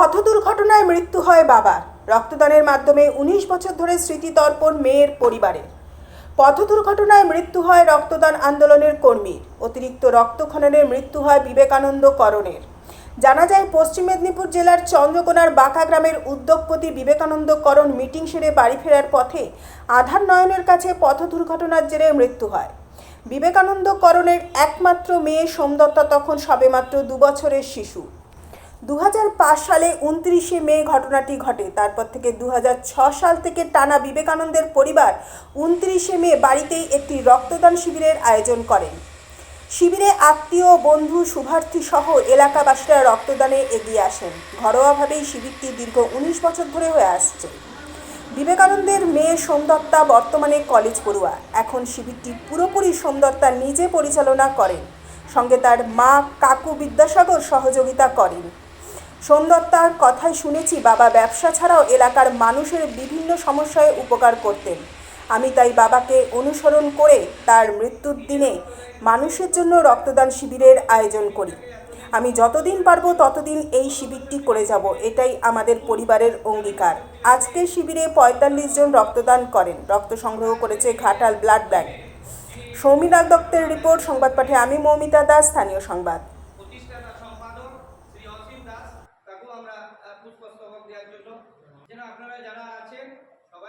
পথ দুর্ঘটনায় মৃত্যু হয় বাবার। রক্তদানের মাধ্যমে উনিশ বছর ধরে স্মৃতিতর্পণ মেয়ের পরিবারের। পথ দুর্ঘটনায় মৃত্যু হয় রক্তদান আন্দোলনের কর্মীর অতিরিক্ত রক্তক্ষরণের মৃত্যু হয় বিবেকানন্দ করণের। জানা যায়, পশ্চিম মেদিনীপুর জেলার চন্দ্রকোনার বাঁকা গ্রামের উদ্যোগপতি বিবেকানন্দ করণ মিটিং সেরে বাড়ি ফেরার পথে আধার নয়নের কাছে পথ দুর্ঘটনার জেরে মৃত্যু হয়। বিবেকানন্দ করণের একমাত্র মেয়ে সোমদত্তা তখন সবেমাত্র দু বছরের শিশু। দু হাজার পাঁচ সালে উনত্রিশে মে ঘটনাটি ঘটে। তারপর থেকে দু সাল থেকে টানা বিবেকানন্দের পরিবার উনত্রিশে মে বাড়িতেই একটি রক্তদান শিবিরের আয়োজন করেন। শিবিরে আত্মীয়, বন্ধু, শুভার্থী সহ এলাকাবাসীরা রক্তদানে এগিয়ে আসেন। ঘরোয়াভাবেই শিবিরটি দীর্ঘ উনিশ বছর ধরে হয়ে আসছে। বিবেকানন্দের মেয়ে সোমদত্তা বর্তমানে কলেজ পড়ুয়া। এখন শিবিরটি পুরোপুরি সোমদত্তা নিজে পরিচালনা করেন। সঙ্গে তার মা কাকু বিদ্যাসাগর সহযোগিতা করেন। সোমদত্তার কথাই শুনেছি বাবা ব্যবসা ছাড়াও এলাকার মানুষের বিভিন্ন সমস্যায় উপকার করতেন। আমি তাই বাবাকে অনুসরণ করে তার মৃত্যুর দিনে মানুষের জন্য রক্তদান শিবিরের আয়োজন করি। আমি যতদিন পারব ততদিন এই শিবিরটি করে যাব, এটাই আমাদের পরিবারের অঙ্গীকার। আজকের শিবিরে পঁয়তাল্লিশ জন রক্তদান করেন, রক্ত সংগ্রহ করেছে ঘাটাল ব্লাড ব্যাংক। সৌমিনাথ দত্তের রিপোর্ট, সংবাদ পাঠে আমি মৌমিতা দাস, স্থানীয় সংবাদ প্রতিষ্ঠাতা সম্পাদক শ্রী অসীম দাস তাকেও আমরা আহ, পুষ্পস্তবক দেওয়ার জন্য যেন আপনারা যারা আছেন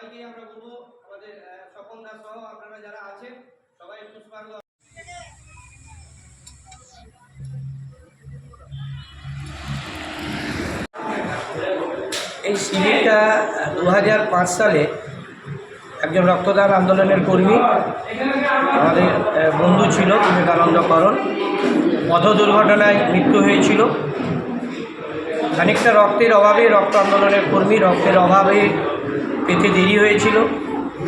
সবাইকে আমরা বলব, আমাদের স্বপন দাস সহ আপনারা যারা আছেন, সবাই এই শিবিরটা দু হাজার পাঁচ সালে একজন রক্তদান আন্দোলনের কর্মী, আমাদের বন্ধু ছিল বিবেকানন্দ করণ। পথ দুর্ঘটনায় মৃত্যু হয়েছিল। খানিকটা রক্তের অভাবে রক্ত আন্দোলনের কর্মী, রক্তের অভাবে পেতে দেরি হয়েছিল,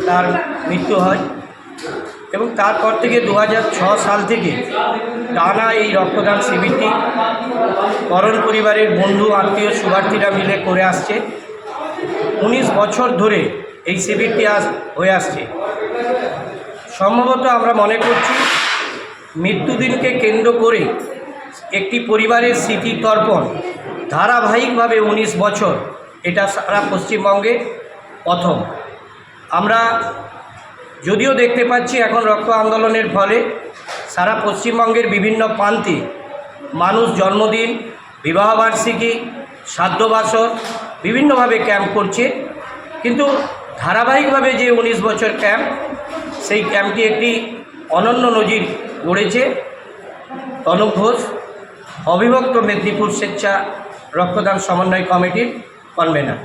তার মৃত্যু হয়। এবং তারপর থেকে দুহাজার ছয় সাল থেকে টানা এই রক্তদান শিবিরটি করণ পরিবারের বন্ধু, আত্মীয় শুভার্থীরা মিলে করে আসছে। উনিশ বছর ধরে এই শিবিরটি আস হয়ে আসছে। সম্ভবত আমরা মনে করছি, মৃত্যুদিনকে কেন্দ্র করে একটি পরিবারের স্মৃতি তর্পণ ধারাবাহিকভাবে উনিশ বছর, এটা সারা পশ্চিমবঙ্গে প্রথম। আমরা যদিও দেখতে পাচ্ছি এখন রক্ত আন্দোলনের ফলে সারা পশ্চিমবঙ্গের বিভিন্ন প্রান্তে মানুষ জন্মদিন, বিবাহবার্ষিকী শ্রাদ্ধবাসর বিভিন্নভাবে ক্যাম্প করছে। কিন্তু ধারাবাহিকভাবে যে উনিশ বছর ক্যাম্প সেই ক্যাম্পটি একটি অনন্য নজির গড়েছে। তনুপ ঘোষ, অবিভক্ত মেদিনীপুর স্বেচ্ছা রক্তদান সমন্বয় কমিটির কনভেনার